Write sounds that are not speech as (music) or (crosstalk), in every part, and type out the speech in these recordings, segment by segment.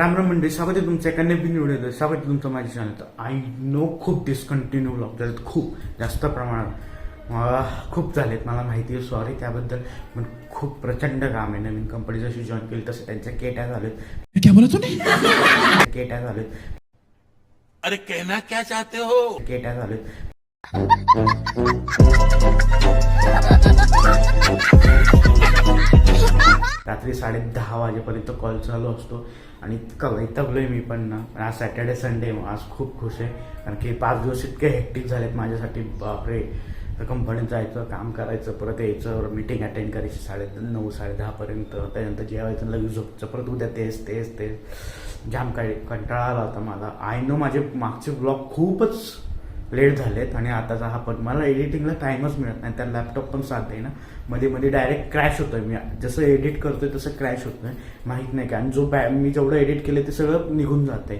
Okay Ram Ram मंडळी स्वागत आहे तुमचं एका नवीन व्हिडिओ स्वागत आहे तुमचं माझ्या चॅनल आय नो खूप डिस्कंटिन्यू ब्लॉग झालेत खूप जास्त प्रमाणात. मला खूप झालेत मला माहिती आहे सॉरी त्याबद्दल पण खूप प्रचंड काम आहे. नवीन कंपनी जशी जॉईन केली तसं त्यांच्या केट्या झालेत. क्या बोला तूने? केट्या झालेत. अरे कहना क्या चाहते हो? केट्या झालेत. रात्री साडे दहा वाजेपर्यंत कॉल चालू असतो. आणि इतका वैतागलोय मी पण ना. पण आज सॅटर्डे संडे आज खूप खुश आहे. कारण की पाच दिवस इतके हेक्टिक झालेत माझ्यासाठी. बापरे. तर कंपनीत जायचं काम करायचं परत यायचं मीटिंग अटेंड करायची साडे नऊ साडे दहापर्यंत त्यानंतर जेवायचं लगेच झोपचं परत उद्या तेच तेच तेच. जाम काय कंटाळा आला होता मला. आय नो माझे मागचे ब्लॉग खूपच लेट झालेत आणि आताचा हा पण मला एडिटिंगला टाईमच मिळत नाही. त्या लॅपटॉप पण साथ आहे ना. मध्ये मध्ये डायरेक्ट क्रॅश होतोय. मी जसं एडिट करतोय तसं क्रॅश होतोय. माहीत नाही का? आणि जो बॅ मी जेवढं एडिट केलं ते सगळं निघून जातंय.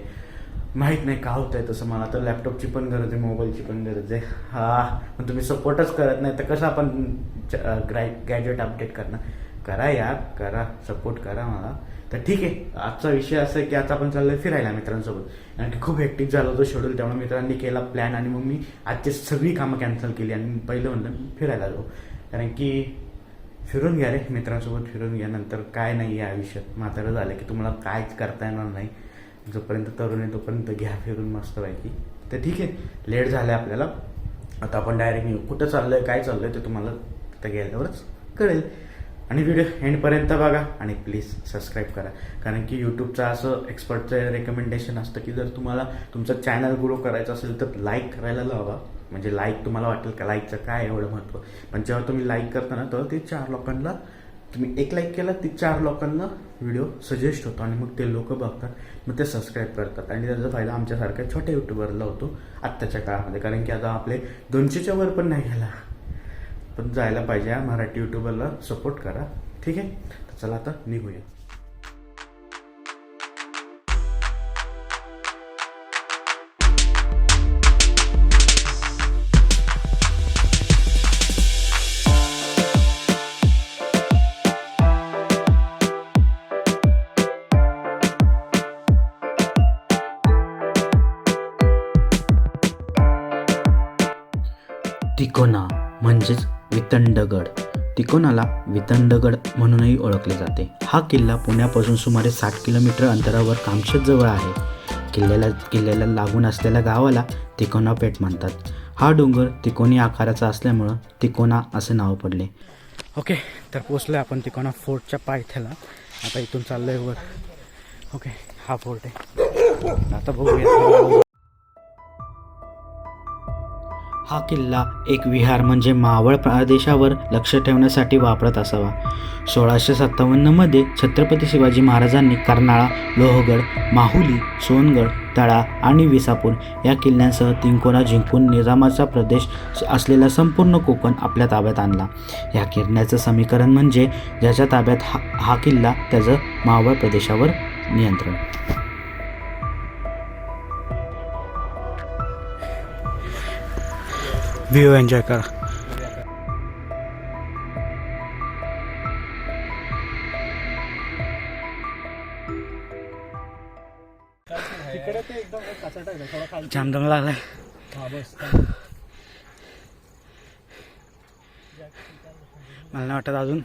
माहीत नाही का होतंय तसं मला. तर लॅपटॉपची पण गरज आहे मोबाईलची पण गरज आहे. हा पण तुम्ही सपोर्टच करत नाही तर कसं आपण ग्रॅ गॅजेट अपडेट करणार? करा यार करा. सपोर्ट करा मला. तर ठीक आहे. आजचा विषय असा आहे की आता आपण चाललोय फिरायला मित्रांसोबत. कारण की खूप हेक्टिक झालं होतं शेड्यूल त्यामुळे मित्रांनी केला प्लॅन आणि मग मी आजची सगळी कामं कॅन्सल केली आणि पहिलं म्हणलं फिरायला जाऊ. कारण की फिरून घ्या रे मित्रांसोबत फिरून घ्या. नंतर काय नाही आहे आयुष्यात. म्हातारं झालं की तुम्हाला कायच करता येणार नाही. जोपर्यंत तरुण आहे तोपर्यंत घ्या फिरून मस्तपैकी. तर ठीक आहे. लेट झालं आहे आपल्याला. आता आपण डायरेक्ट कुठं कुठं आहे काय चाललं आहे ते तुम्हाला तिथं गेल्यावरच कळेल. आणि व्हिडिओ एंडपर्यंत बघा आणि प्लीज सबस्क्राईब करा. कारण की यूट्यूबचं असं एक्सपर्टचं रेकमेंडेशन असतं की जर तुम्हाला तुमचं चॅनल ग्रो करायचं असेल तर लाईक करायला लावा. म्हणजे लाईक तुम्हाला वाटेल का? लाईकचं काय एवढं महत्त्व पण जेव्हा तुम्ही लाईक करता ना तेव्हा ते चार लोकांना तुम्ही एक लाईक केला ती चार लोकांना व्हिडिओ सजेस्ट होतो आणि मग ते लोक बघतात मग ते सबस्क्राईब करतात. आणि त्याचा फायदा आमच्यासारख्या छोट्या युट्यूबरला होतो आत्ताच्या काळामध्ये. कारण की आता आपले दोनशेच्या वर पण नाही गेला पण जायला पाहिजे मराठी युट्यूबरला सपोर्ट करा. ठीक आहे? तर चला आता निघूया. वितंडगड. तिकोनाला वितंडगड म्हणूनही ओळखले जाते. हा किल्ला पुण्यापासून सुमारे साठ किलोमीटर अंतरावर कामशेत जवळ आहे. किल्ल्याला किल्ल्याला लागून असलेल्या गावाला तिकोना पेठ म्हणतात. हा डोंगर तिकोनी आकाराचा असल्यामुळं तिकोना असे नाव पडले. ओके तर पोचलो आपण तिकोना फोर्टच्या पायथ्याला. आता इथून चाललोय वर. ओके हा फोर्ट आहे. आता बघूया. हा किल्ला एक विहार म्हणजे मावळ प्रदेशावर लक्ष ठेवण्यासाठी वापरत असावा. सोळाशे सत्तावन्नमध्ये छत्रपती शिवाजी महाराजांनी कर्नाळा लोहगड माहुली सोनगड तळा आणि विसापूर या किल्ल्यांसह तिंकोना जिंकून निजामाचा प्रदेश असलेला संपूर्ण कोकण आपल्या ताब्यात आणला. या किल्ल्याचं समीकरण म्हणजे ज्याच्या ताब्यात हा हा किल्ला त्याचं मावळ प्रदेशावर नियंत्रण. व्ह्यू एन्जॉय करा. जामदम लागलाय मला नाही वाटत अजून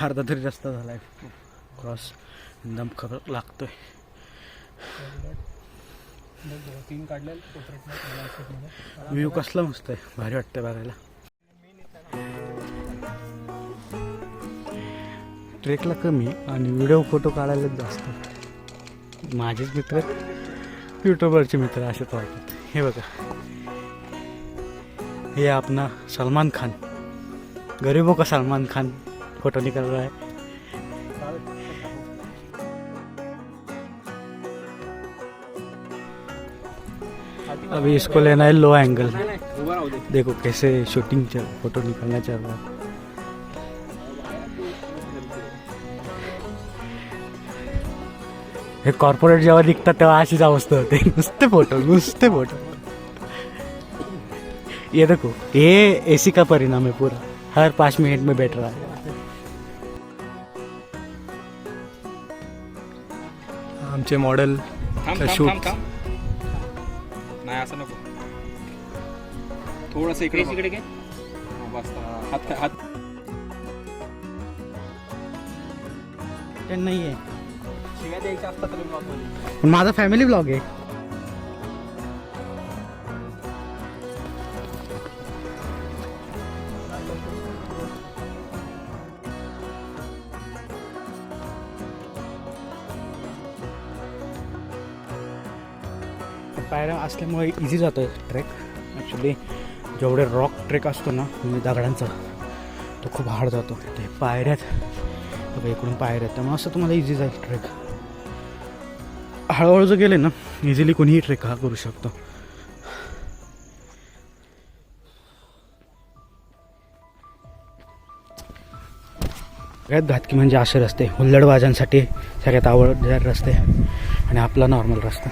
अर्धा तरी रस्ता झालाय. क्रॉस एकदम खरं लागतोय. व्ह्यू कसला मस्त आहे. भारी वाटतंय बघायला. ट्रेकला कमी आणि व्हिडिओ फोटो काढायलाच जास्त. माझेच मित्र युट्यूबरचे मित्र असेच वाटतात. हे बघा. हे आपला सलमान खान. गरीबो हो का सलमान खान? फोटो निकल रहा अभी इसको लेना है लो एंगल देखो कैसे शूटिंग चल फोटो निकलना चल रहा है। हे कॉर्पोरेट जेव्हा दिखतात तेव्हा अशीच अवस्था होते. नुसते फोटो नुसते फोटो ये देखो ये एसी का परिणाम है पूरा. हर पाँच मिनट में बैठ रहा है आमचे मॉडेल शूट नाही असं नको. थोडस इकडे इकडे घे. हा, बस हात हात. ते नाही आहे शिव्या द्यायच्या असतात माझा फॅमिली ब्लॉग आहे. पायऱ्या असल्यामुळे इझी जातो आहे ट्रेक ॲक्च्युली जेवढे रॉक ट्रेक असतो ना म्हणजे दगडांचा तो खूप हार्ड जातो. ते पायऱ्यात इकडून पायऱ्या. आहेत त्यामुळे असं तुम्हाला इझी जाईल ट्रेक हळूहळू जर गेले ना इझिली कोणीही ट्रेक हा करू शकतो. सगळ्यात घातकी म्हणजे असे रस्ते. हुल्लडबाजांसाठी सगळ्यात आवडदार रस्ते. आणि आपला नॉर्मल रस्ता.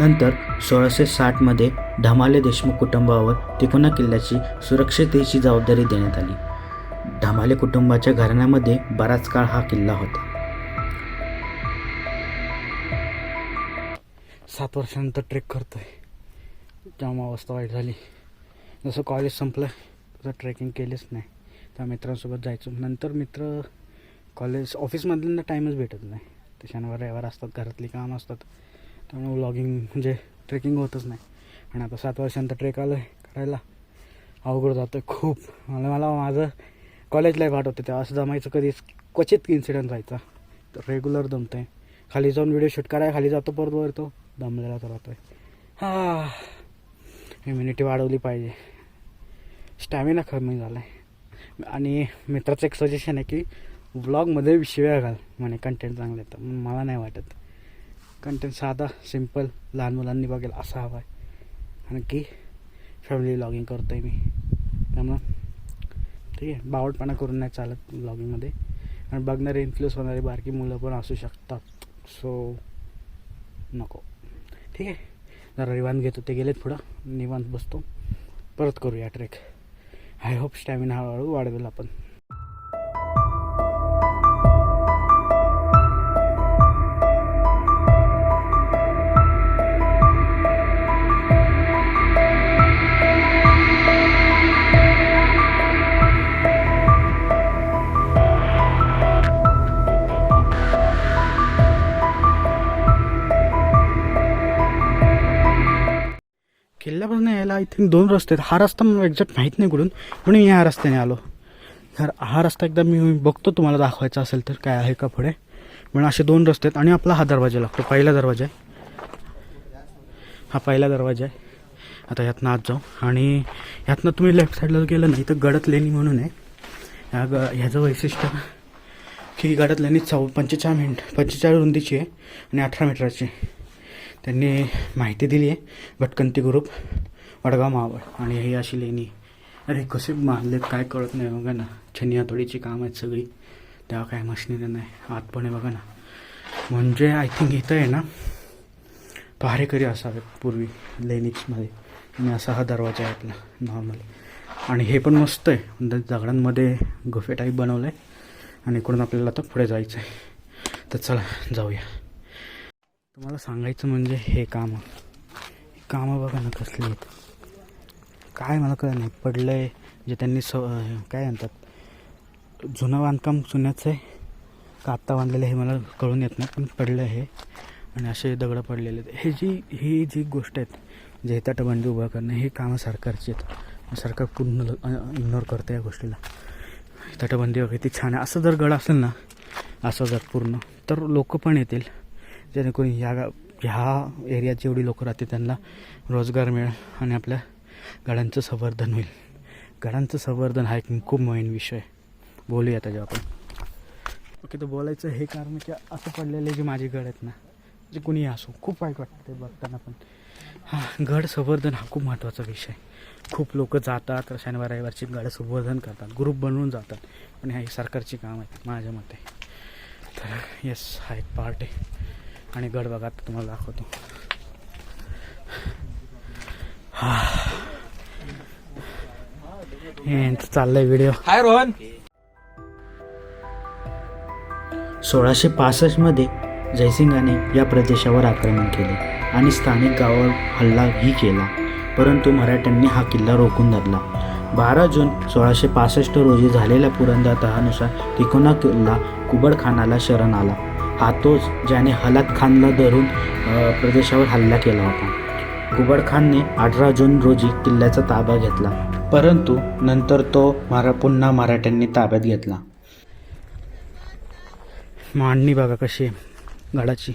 नंतर सोळाशे साठमध्ये धमाले देशमुख कुटुंबावर तिकोना किल्ल्याची सुरक्षितेची जबाबदारी देण्यात आली. धमाले कुटुंबाच्या घराण्यामध्ये बराच काळ हा किल्ला होता. सात वर्षानंतर ट्रेक करतोय. त्यामुळे अवस्था वाईट झाली. जसं कॉलेज संपलं तसं ट्रेकिंग केलीच नाही. त्या मित्रांसोबत जायचो. नंतर मित्र कॉलेज ऑफिसमधल्यांना टाईमच भेटत नाही. ते शनिवार रविवार असतात घरातली कामं असतात. त्यामुळे व्लॉगिंग म्हणजे ट्रेकिंग होतच नाही. आणि आता सात वर्षानंतर ट्रेक आलं आहे करायला. अवघड जातं आहे खूप. मला मला माझं कॉलेज लाईफ आठवते तेव्हा. असं जमायचं कधीच क्वचित इन्सिडेंट व्हायचा. तर रेग्युलर दमतं आहे खाली जाऊन व्हिडिओ शूट कराय खाली जातो परत वर तो. दमलेला तर राहतो आहे हां. इम्युनिटी वाढवली पाहिजे. स्टॅमिना कमी झाला आहे आणि मित्राचं एक सजेशन आहे की व्लॉगमध्ये शिव्या घाल म्हणे. कंटेंट चांगलं येतं मला नाही वाटत. कंटेंट साधा सिंपल लहान मुलांनी बघेल असा हवा आहे. कारण की फॅमिली ब्लॉगिंग करतो आहे मी. त्यामुळं ठीक आहे बावटपणा करून नाही चालत ब्लॉगिंगमध्ये आणि बघणारे इन्फ्लुअन्स होणारे बारकी मुलं पण असू शकतात. सो नको. ठीक आहे जरा रिवांत घेतो. ते गेलेत पुढं. निवांत बसतो. परत करूया ट्रेक आय होप स्टॅमिना हळूहळू वाढवेल आपण. दोन रस्ते आहेत. हा रस्ता मला एक्झॅक्ट माहीत नाही कुठून पण मी ह्या रस्त्याने आलो. तर हा रस्ता एकदा मी बघतो तुम्हाला दाखवायचा असेल तर काय आहे का पुढे. पण असे दोन रस्ते आहेत आणि आपला हा दरवाजा लागतो पहिला दरवाजा आहे. हा पहिला दरवाजा आहे. आता ह्यातनं आत जाऊ. आणि ह्यातनं तुम्ही लेफ्ट साईडला गेलं नाही तर गडत लेणी म्हणून आहे. ह्या ग ह्याचं वैशिष्ट्य की गडत लेणी चौ पंचेचाळ मिनिट पंचेचाळीस रुंदीची आहे आणि अठरा मीटरची त्यांनी माहिती दिली आहे भटकंती ग्रुप वडगाव मावळ आणि ही अशी लेणी. अरे कसे बांधलेत काय कळत नाही बघा ना. छन्नी हातोडीची काम आहेत सगळी. तेव्हा काय मशिनरी नाही. आत पण आहे बघा ना. म्हणजे आय थिंक इथं आहे ना पहारेकरी असावेत पूर्वी लेनिक्समध्ये आणि असा हा दरवाजा आहे आपला नॉर्मली आणि हे पण मस्त आहे. म्हणजे दगडांमध्ये गुफे टाईप बनवलं आहे आणि इकडून आपल्याला आता पुढे जायचं आहे तर चला जाऊया. तुम्हाला सांगायचं म्हणजे हे कामं. हे कामं बघा ना कसली आहेत. काय मला कळलं नाही. पडलं आहे जे त्यांनी स काय म्हणतात? जुनं बांधकाम जुन्याचं आहे. का आत्ता बांधलेलं हे मला कळून येत नाही पण पडलं आहे. आणि असे दगडं पडलेले आहेत. हे जी ही जी गोष्ट आहेत जे तटबंदी उभं करणं हे कामं सरकारची आहेत. सरकार पूर्ण इग्नोर करतं या गोष्टीला. तटबंदी वगैरे ती छान आहे. असं जर गड असेल ना असं जर पूर्ण तर लोक पण येतील. जेणेकरून ह्या ह्या एरियात जेवढी लोकं राहतील त्यांना रोजगार मिळेल आणि आपल्या गडांचं संवर्धन होईल. गडांचं संवर्धन हा एक खूप मेन विषय. आहे. बोलूया त्याच्यावर आपण. ओके तर बोलायचं हे कारण की असं पडलेले जे माझे गड आहेत ना जे कुणी असो खूप वाईट वाटतं ते बघताना पण. हां गड संवर्धन हा खूप महत्त्वाचा विषय आहे. खूप लोक जातात शनिवार रविवारची गड संवर्धन करतात ग्रुप बनवून जातात. पण हे सरकारची काम आहे माझ्या मते. तर येस हा एक पार्ट आहे. आणि गड बघा तुम्हाला दाखवतो. हा. चाललंय व्हिडिओ हाय रोहन सोळाशे पासष्टमध्ये जयसिंगाने या प्रदेशावर आक्रमण केले आणि स्थानिक गावावर हल्लाही केला. परंतु मराठ्यांनी हा किल्ला रोखून धरला. बारा जून सोळाशे पासष्ट रोजी झालेल्या पुरंदर तहानुसार तिकोना किल्ला कुबड खानाला शरण आला. हा तोच ज्याने हलात खानला धरून प्रदेशावर हल्ला केला होता. कुबड खानने अठरा जून रोजी किल्ल्याचा ताबा घेतला. परंतु नंतर तो मारा पुन्हा मराठ्यांनी ताब्यात घेतला. मांडणी बघा कशी आहे गडाची.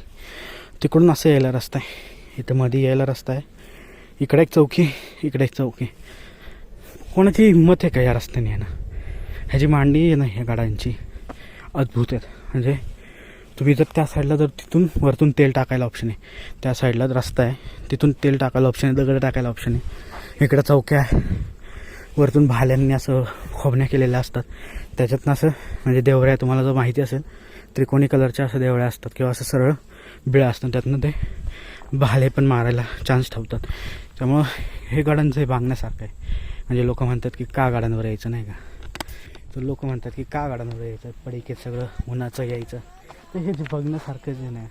तिकडून असं यायला रस्ता आहे. इथं मध्ये यायला रस्ता आहे. इकडे एक चौकी इकडे एक चौकी. कोणाची हिंमत आहे का या रस्त्याने आहे ना ह्याची मांडणी आहे ना ह्या गाड्यांची अद्भुत आहेत. म्हणजे तुम्ही जर त्या साईडला जर तिथून वरतून तेल टाकायला ऑप्शन आहे. त्या साईडला रस्ता आहे. तिथून तेल टाकायला ऑप्शन आहे. दगड टाकायला ऑप्शन आहे. इकडं चौक्या आहे. वरतून भाल्यांनी असं खोबण्या केलेल्या असतात. त्याच्यातनं असं म्हणजे देवऱ्या तुम्हाला जर माहिती असेल त्रिकोणी कलरच्या असं देवळ्या असतात किंवा असं सरळ बिळं असतात त्यातनं ते भाले पण मारायला चान्स ठेवतात. त्यामुळं हे गाड्यांचं हे बांगण्यासारखं आहे. म्हणजे लोक म्हणतात की का गाड्यांवर यायचं नाही का? तर लोक म्हणतात की का गाड्यांवर यायचं? पडिकेत सगळं उन्हाचं यायचं. तर हे जे बघण्यासारखं जे नाही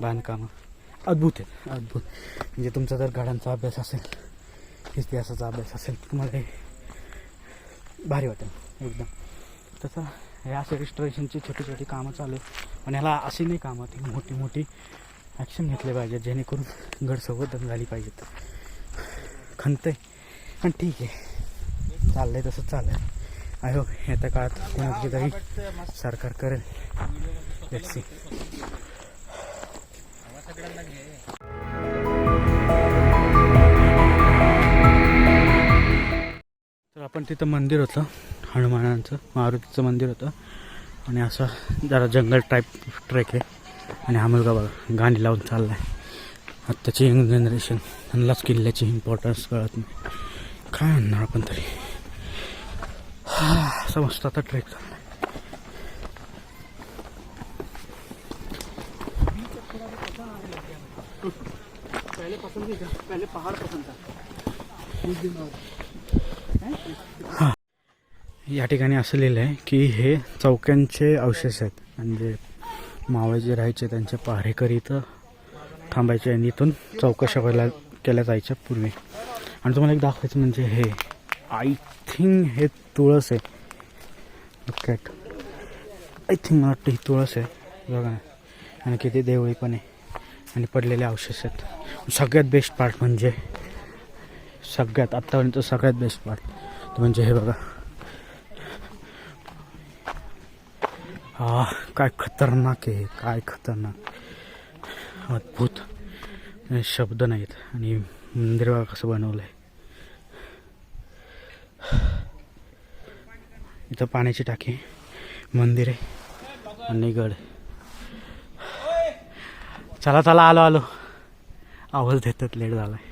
बांधकामं अद्भुत आहेत. अद्भुत. म्हणजे तुमचा जर गाड्यांचा अभ्यास असेल इतिहासाचा अभ्यास असेल तर तुम्हाला हे भारी वाटेल एकदम. तसं हे असे रिस्टोरेशनची छोटी छोटी कामं चालू आहे पण ह्याला अशी नाही कामं ती मोठी मोठी ॲक्शन घेतले पाहिजेत जेणेकरून गड संवर्धन झाली पाहिजेत. खणतंय पण ठीक आहे. चाललं आहे तसं आहे आय होप येत्या काळात कोणाची तरी सरकार करेल. सी आपण तिथं मंदिर होतं हनुमानांचं मारुतीचं मंदिर होतं. आणि असं जरा जंगल टाईप ट्रेक आहे. आणि हा मुलगा बघा गाणी लावून चालला आहे आत्ताची यंग जनरेशन त्यांनाच किल्ल्याची इम्पॉर्टन्स कळत नाही. काय म्हणणार आपण तरी? हा, असं आता ट्रेक चालला या ठिकाणी असं लिहिलं आहे की हे चौक्यांचे अवशेष आहेत. म्हणजे मावळे जे राहायचे त्यांचे पहारेकरी इथं थांबायचे आणि इथून चौकशा केल्या केल्या जायच्या पूर्वी. आणि तुम्हाला एक दाखवायचं म्हणजे हे आय थिंक हे तुळस आहे. कॅट आय थिंक मला वाटतं ही तुळस आहे. बघा ना. आणि किती देवळी पण आहे. आणि पडलेले अवशेष आहेत. सगळ्यात बेस्ट पार्ट म्हणजे सगळ्यात आत्तापर्यंत सगळ्यात बेस्ट पार्ट तो म्हणजे हे बघा. हा काय खतरनाक आहे काय खतरनाक. अद्भुत. शब्द नाहीत. आणि मंदिर बघा कसं बनवलं आहे इथं पाण्याची टाकी मंदिर आहे. आणि गड. चला चला आलो आलो. आवाज देतात लेट झालाय. आहे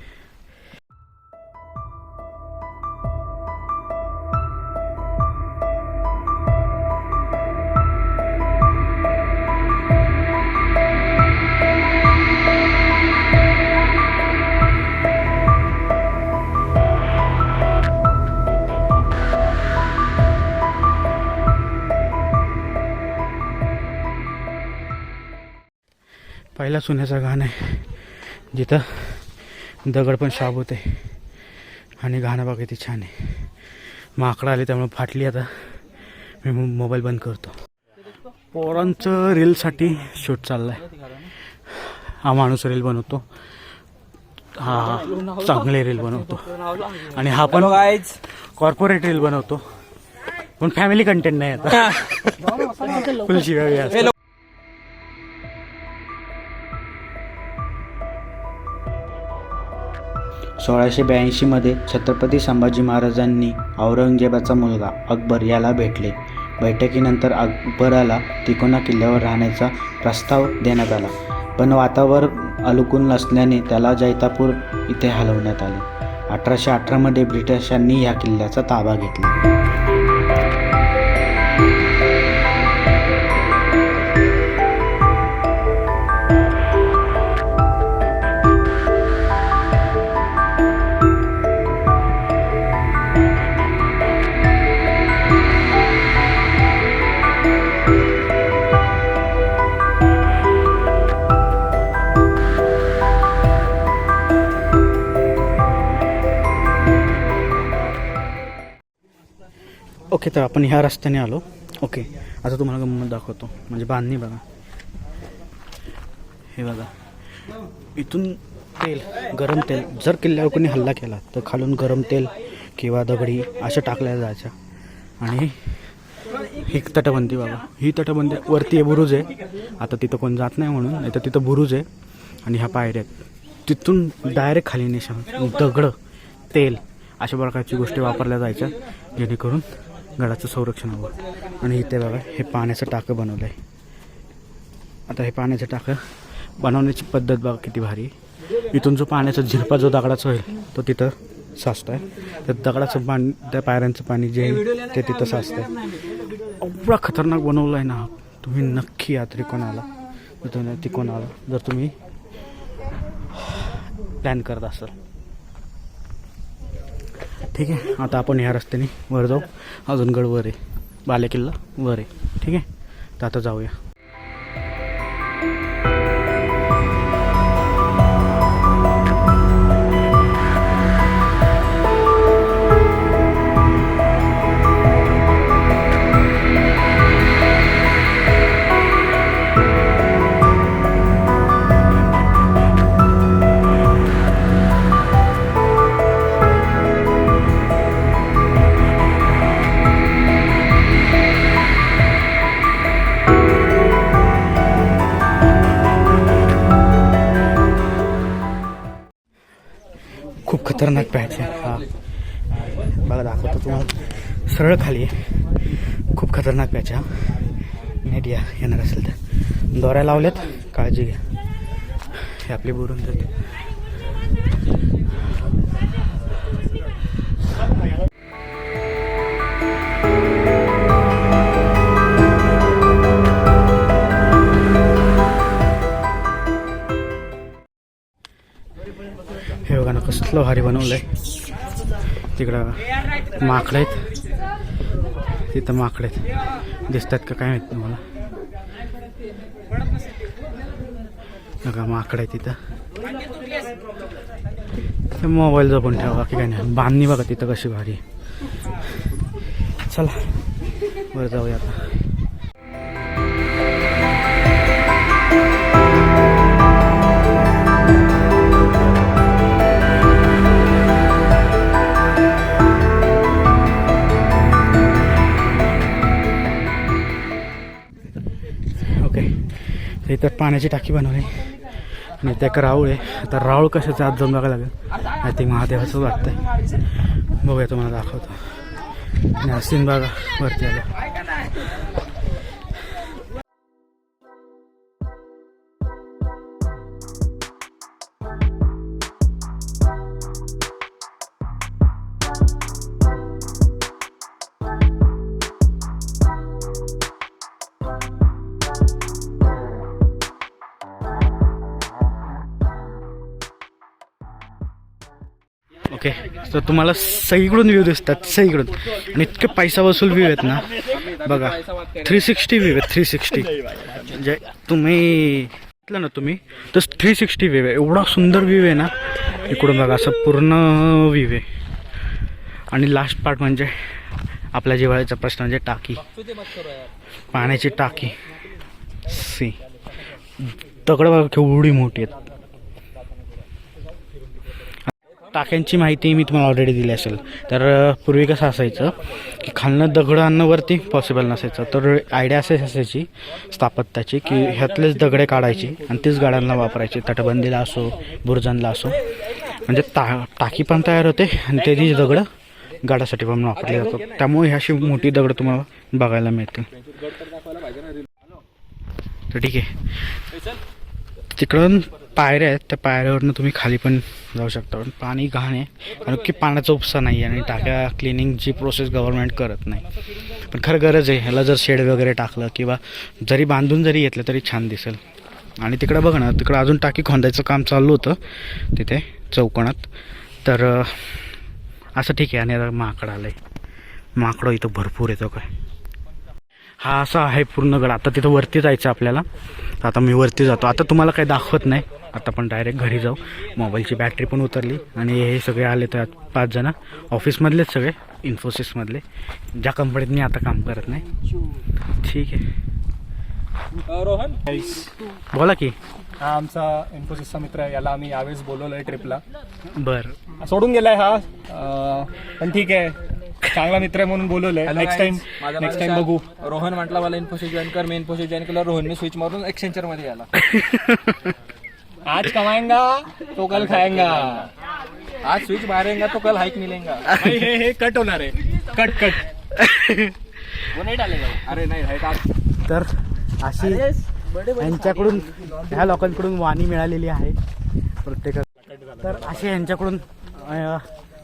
सोन्याचं घाण आहे. जिथं दगड पण शाबूत आहे. आणि गाणं बघा किती छान आहे. माकडं आले त्यामुळे फाटली आता. मी मोबाईल बंद करतो. पोरांचं रीलसाठी शूट चाललं आहे हा माणूस रील बनवतो. हा हा चांगले रील बनवतो. आणि हा पण कॉर्पोरेट रील बनवतो. पण फॅमिली कंटेंट नाही आता. (laughs) फुल शिवाय सोळाशे ब्याऐंशीमध्ये छत्रपती संभाजी महाराजांनी औरंगजेबाचा मुलगा अकबर याला भेटले. बैठकीनंतर अकबराला तिकोना किल्ल्यावर राहण्याचा प्रस्ताव देण्यात आला. पण वातावरण अनुकूल नसल्याने त्याला जैतापूर इथे हलवण्यात आले. अठराशे अठरामध्ये ब्रिटिशांनी या किल्ल्याचा ताबा घेतला. ओके तर आपण ह्या रस्त्याने आलो. ओके आता तुम्हाला गंमत दाखवतो. म्हणजे बांधणी बघा. हे बघा. इथून तेल गरम तेल. जर किल्ल्यावर कोणी हल्ला केला तर खालून गरम तेल किंवा दगडी अशा टाकल्या जायच्या. आणि ही तटबंदी बघा. ही तटबंदी वरती आहे बुरुज आहे. आता तिथं कोण जात नाही म्हणून नाही तर तिथं बुरुज आहे. आणि ह्या पायऱ्या आहेत. तिथून डायरेक्ट खाली निशा दगडं तेल अशा प्रकारची गोष्टी वापरल्या जायच्या जेणेकरून गडाचं संरक्षण हवं. आणि इथे बघा हे पाण्याचं टाकं बनवलं आहे आता हे पाण्याचं टाकं बनवण्याची पद्धत बघा किती भारी इथून जो पाण्याचा झिरपा जो दगडाचा होईल तो तिथं साचतो आहे तर दगडाचं पाणी त्या पायऱ्यांचं पाणी जे आहे ते तिथं साचतं आहे एवढा खतरनाक बनवलं आहे ना तुम्ही नक्की या त्रिकोणाला तिथून त्रिकोणाला जर तुम्ही प्लॅन करत असाल. ठीक आहे. आता आपण ह्या रस्त्याने वर जाऊ. अजून गड वर आहे. बालेकिल्ला वर आहे. ठीक आहे? तर आता जाऊया. खतरनाक पॅच आहे. हा. बघा दाखवतो तुम्हाला. सरळ खाली आहे. खूप खतरनाक पॅच हा. नेट या येणार असेल तर. दोऱ्या लावल्यात काळजी घ्या. हे आपली बुरून जाते बघा बनवलं आहे तिकडं माकडं आहेत. तिथं माकडं आहेत. दिसतात का काय माहीत तुम्हाला? बघा माकडं आहे तिथं. मोबाईल जपून ठेवा बाकी काय नाही. बांधणी बघा तिथं कशी भारी चला बरं जाऊया आता. त्यात पाण्याची टाकी बनवली. आणि त्या का राऊळ आहे. आता राऊळ कशाचं आत जाऊन बघायला लागेल. आय थिंक महादेवाचं वाटतंय. बघूया तुम्हाला दाखवतो. आणि असीन बागा वरती आलं. ओके. तर तुम्हाला सगळीकडून व्ह्यू दिसतात सगळीकडून. आणि इतके पैसा वसूल व्ह्यू आहेत ना. बघा थ्री सिक्स्टी व्ह्यू आहेत थ्री सिक्स्टी म्हणजे तुम्ही म्हटलं ना तुम्ही तर थ्री सिक्स्टी व्ह्यू आहे. एवढा सुंदर व्ह्यू आहे ना. इकडून बघा असं पूर्ण व्ह्यू आहे. आणि लास्ट पार्ट म्हणजे आपल्या जिव्हाळ्याचा प्रश्न म्हणजे टाकी. पाण्याची टाकी. सी दगड बघा केवढी मोठी आहेत. टाक्यांची माहिती मी तुम्हाला ऑलरेडी दिली असेल. तर पूर्वी कसं असायचं की खालनं दगड आणणं वरती पॉसिबल नसायचं. तर आयडिया अशी असायची स्थापत्याची की ह्यातलेच दगडे काढायची आणि तीच गाड्यांना वापरायची. तटबंदीला असो बुरजांना असो. म्हणजे टा टाकी पण तयार होते आणि ते ती दगडं गाड्यासाठी पण वापरली जातात. त्यामुळे ह्या अशी मोठी दगडं तुम्हाला बघायला मिळतील. तर ठीक आहे. तिकडून पायऱ्या आहेत त्या पायऱ्यावरनं तुम्ही खाली पण जाऊ शकता. पण पाणी घाण आहे. कारण की पाण्याचा उपसा नाही आहे आणि टाक्या क्लिनिंगची प्रोसेस गव्हर्नमेंट करत नाही. पण खरं गरज आहे ह्याला जर शेड वगैरे टाकलं किंवा जरी बांधून जरी घेतलं तरी छान दिसेल. आणि तिकडं बघ ना तिकडं अजून टाकी खोंदायचं काम चालू होतं तिथे चौकोनात. तर असं ठीक आहे आणि आता माकड आलं आहे माकडं इथं भरपूर येतो हो काय. हा असा आहे पूर्ण गड. आता तिथं वरती जायचं आपल्याला. आता मी वरती जातो. आता तुम्हाला काही दाखवत नाही. आता आपण डायरेक्ट घरी जाऊ. मोबाईलची बॅटरी पण उतरली. आणि हे सगळे आले तर पाच जण. ऑफिसमधलेच सगळे. इन्फोसिसमधले ज्या कंपनीत मी आता काम करत नाही. ठीक आहे. रोहन? बोला की. हा आमचा इन्फोसिसचा मित्र आहे. याला आम्ही यावेळेस बोलवलंय ट्रिपला बरं. सोडून गेलाय हा. अं, पण ठीक आहे. चांगला मित्र आहे म्हणून बोलवलंय. नेक्स्ट. Time next time. बघू. रोहन म्हटला मला इन्फोसिस जॉईन कर. मी इन्फोसिस जॉईन केलं. रोहनने स्विच मारून एक्सेंचरमध्ये गेला (laughs) आज कमाएंगा तो कल खाएंगा। आज स्विच मारेंगा तो कल हाईक मिलेगा। भाई, हे हे कट होणार आहे. कट कट अरे नाही हाईक आज. तर अशी यांच्याकडून ह्या लोकांकडून वाणी मिळालेली आहे. प्रत्येका तर असे यांच्याकडून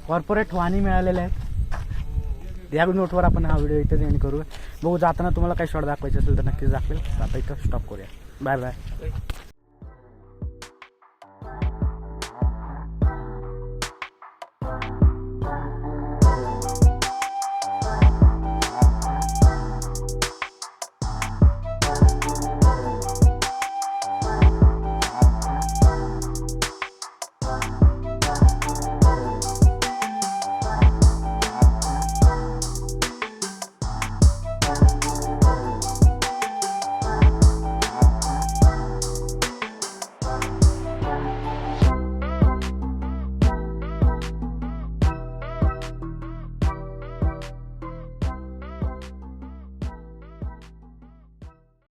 कॉर्पोरेट वाणी मिळालेल्या आहेत. या नोटवर आपण हा व्हिडिओ इथेच एंड करू बघू जाताना तुम्हाला काही शॉर्ट दाखवायचे असेल तर नक्कीच दाखवेल. आता इथं स्टॉप करूया. Bye bye